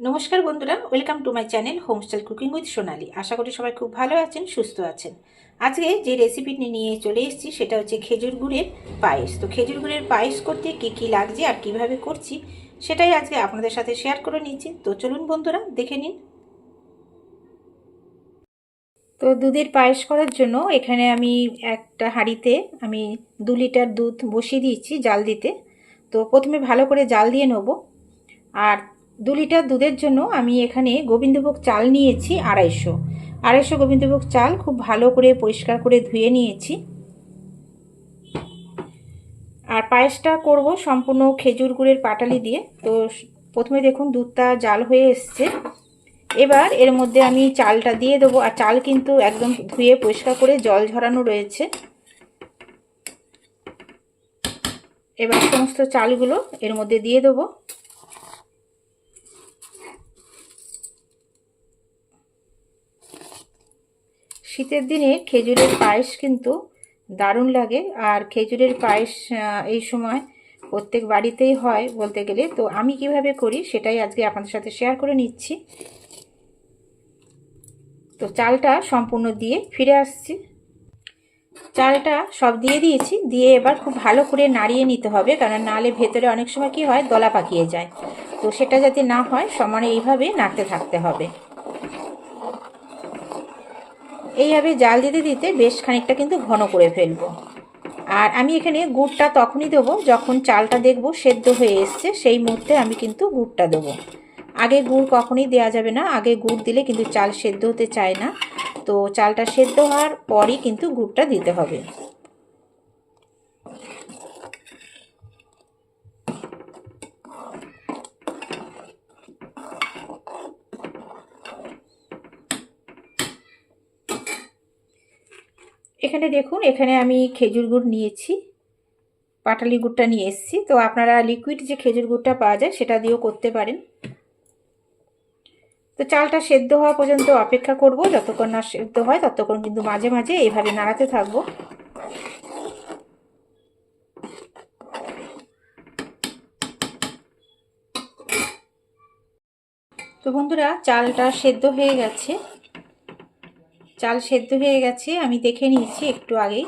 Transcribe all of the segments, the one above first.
নমস্কার বন্ধুরা, welcome to my channel homestyle cooking with Sonali. আশা করি সবাই খুব ভালো আছেন, সুস্থ আছেন। আজকে যে রেসিপিটি নিয়ে চলে এসেছি সেটা হচ্ছে খেজুর গুড়ের পায়েস। তো খেজুর গুড়ের পায়েস করতে কী কী লাগছে আর কীভাবে করছি সেটাই আজকে আপনাদের সাথে শেয়ার করে নিচ্ছি। তো চলুন বন্ধুরা, দেখে নিন। তো দুধের পায়েস করার জন্য এখানে আমি একটা হাঁড়িতে আমি দু লিটার দুধ বসিয়ে দিয়েছি জাল দিতে। তো প্রথমে ভালো করে জাল দিয়ে নেব। আর দু লিটার দুধের জন্য আমি এখানে গোবিন্দভোগ চাল নিয়েছি আড়াইশো। আড়াইশো গোবিন্দভোগ চাল খুব ভালো করে পরিষ্কার করে ধুয়ে নিয়েছি। আর পায়েসটা করব সম্পূর্ণ খেজুর গুড়ের পাটালি দিয়ে। তো প্রথমে দেখুন দুধটা জাল হয়ে এসছে। এবার এর মধ্যে আমি চালটা দিয়ে দেবো। আর চাল কিন্তু একদম ধুয়ে পরিষ্কার করে জল ঝরানো রয়েছে। এবার সমস্ত চালগুলো এর মধ্যে দিয়ে দেবো। শীতের দিনে খেজুরের পায়েস কিন্তু দারুণ লাগে। আর খেজুরের পায়েস এই সময় প্রত্যেক বাড়িতেই হয় বলতে গেলে। তো আমি কীভাবে করি সেটাই আজকে আপনাদের সাথে শেয়ার করে নিচ্ছি। তো চালটা সম্পূর্ণ দিয়ে ফিরে আসছি। চালটা সব দিয়ে দিয়েছি। দিয়ে এবার খুব ভালো করে নাড়িয়ে নিতে হবে। কারণ নালে ভেতরে অনেক সময় কি হয়, দলা পাকিয়ে যায়। তো সেটা যাতে না হয়, সমানে এইভাবে নাড়তে থাকতে হবে। এইভাবে জাল দিতে দিতে বেশ খানিকটা কিন্তু ঘন করে ফেলব। আর আমি এখানে গুড়টা তখনই দেবো যখন চালটা দেখব সেদ্ধ হয়ে এসছে, সেই মুহূর্তে আমি কিন্তু গুড়টা দেবো। আগে গুড় কখনই দেওয়া যাবে না, আগে গুড় দিলে কিন্তু চাল সেদ্ধ হতে চায় না। তো চালটা সেদ্ধ হওয়ার পরই কিন্তু গুড়টা দিতে হবে। এখানে দেখুন, এখানে আমি খেজুর গুড় নিয়েছি, পাটালি গুড়টা নিয়ে এসেছি। তো আপনারা লিকুইড যে খেজুর গুড়টা পাওয়া যায়, সেটা দিয়েও করতে পারেন। তো চালটা সেদ্ধ হওয়া পর্যন্ত অপেক্ষা করব, যতক্ষণ না সেদ্ধ হয় ততক্ষণ কিন্তু মাঝে মাঝে এইভাবে নাড়াতে থাকব। তো বন্ধুরা, চালটা সেদ্ধ হয়ে গেছে। চাল সেদ্ধ হয়ে গেছে, আমি দেখে নিয়েছি একটু আগেই।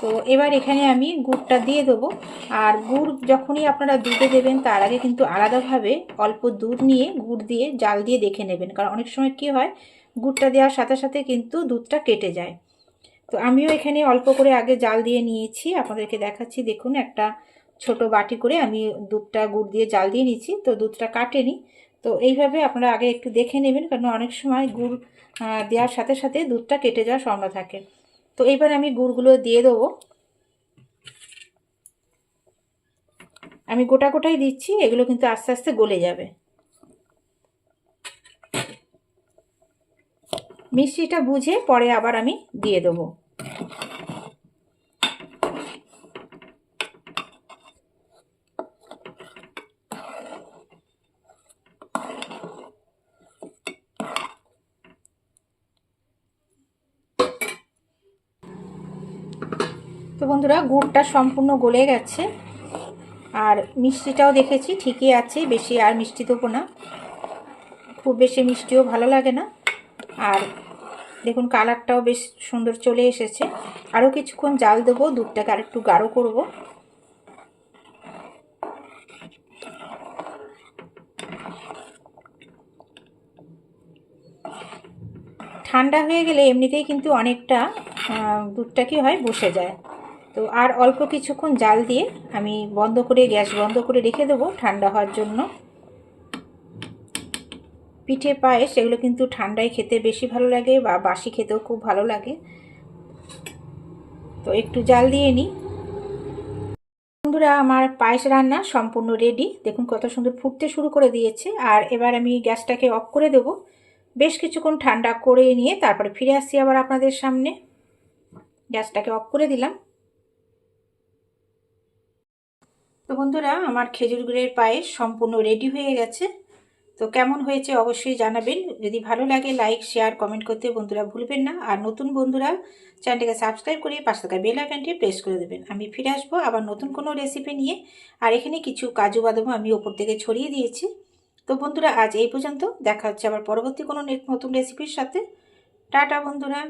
তো এবার এখানে আমি গুড়টা দিয়ে দেবো। আর গুড় যখনই আপনারা দুধে দেবেন, তার আগে কিন্তু আলাদাভাবে অল্প দুধ নিয়ে গুড় দিয়ে জাল দিয়ে দেখে নেবেন। কারণ অনেক সময় কি হয়, গুড়টা দেওয়ার সাথে সাথে কিন্তু দুধটা কেটে যায়। তো আমিও এখানে অল্প করে আগে জাল দিয়ে নিয়েছি। আপনাদেরকে দেখাচ্ছি, দেখুন একটা ছোট বাটি করে আমি দুধটা গুড় দিয়ে জাল দিয়ে নিয়েছি। তো দুধটা কাটেনি। তো এইভাবে আপনারা আগে একটু দেখে নেবেন, কারণ অনেক সময় গুড় দেওয়ার সাথে সাথে দুধটা কেটে যাওয়ার সম্ভাবনা থাকে। তো এইবার আমি গুড়গুলো দিয়ে দেবো। আমি গোটা গোটাই দিচ্ছি, এগুলো কিন্তু আস্তে আস্তে গলে যাবে। মিষ্টিটা বুঝে পরে আবার আমি দিয়ে দেবো। তো বন্ধুরা, গুড়টা সম্পূর্ণ গলে গেছে। আর মিষ্টিটাও দেখেছি, ঠিকই আছে, বেশি আর মিষ্টি দেবো না। খুব বেশি মিষ্টিও ভালো লাগে না। আর দেখুন, কালারটাও বেশ সুন্দর চলে এসেছে। আরও কিছুক্ষণ জাল দেবো, দুধটাকে আর একটু গাঢ় করব। ঠান্ডা হয়ে গেলে এমনিতেই কিন্তু অনেকটা দুধটা কি হয়, বসে যায়। তো আর অল্প কিছুক্ষণ জাল দিয়ে আমি বন্ধ করে, গ্যাস বন্ধ করে রেখে দেবো ঠান্ডা হওয়ার জন্য। পিঠে পায়েস, এগুলো কিন্তু ঠান্ডায় খেতে বেশি ভালো লাগে বা বাসি খেতেও খুব ভালো লাগে। তো একটু জাল দিয়ে নিই। বন্ধুরা, আমার পায়েস রান্না সম্পূর্ণ রেডি দেখুন কত সুন্দর ফুটতে শুরু করে দিয়েছে। আর এবার আমি গ্যাসটাকে অফ করে দেবো। বেশ কিছুক্ষণ ঠান্ডা করে নিয়ে তারপরে ফিরে আসছি আবার আপনাদের সামনে। গ্যাসটাকে অফ করে দিলাম তো বন্ধুরা, আমার খেজুর গুড়ের পায়েস সম্পূর্ণ রেডি হয়ে গেছে। তো কেমন হয়েছে অবশ্যই জানাবেন। যদি ভালো লাগে লাইক শেয়ার কমেন্ট করতে বন্ধুরা ভুলবেন না। আর নতুন বন্ধুরা, চ্যানেলটাকে সাবস্ক্রাইব করে পাশে থাকা বেল আইকনটি প্রেস করে দেবেন। আমি ফিরে আসব আবার নতুন কোনো রেসিপি নিয়ে। আর এখানে কিছু কাজু বাদামও আমি ওপর থেকে ছড়িয়ে দিয়েছি। তো বন্ধুরা, আজ এই পর্যন্ত। দেখা হচ্ছে আবার পরবর্তী কোনো নতুন রেসিপির সাথে। টাটা বন্ধুরা।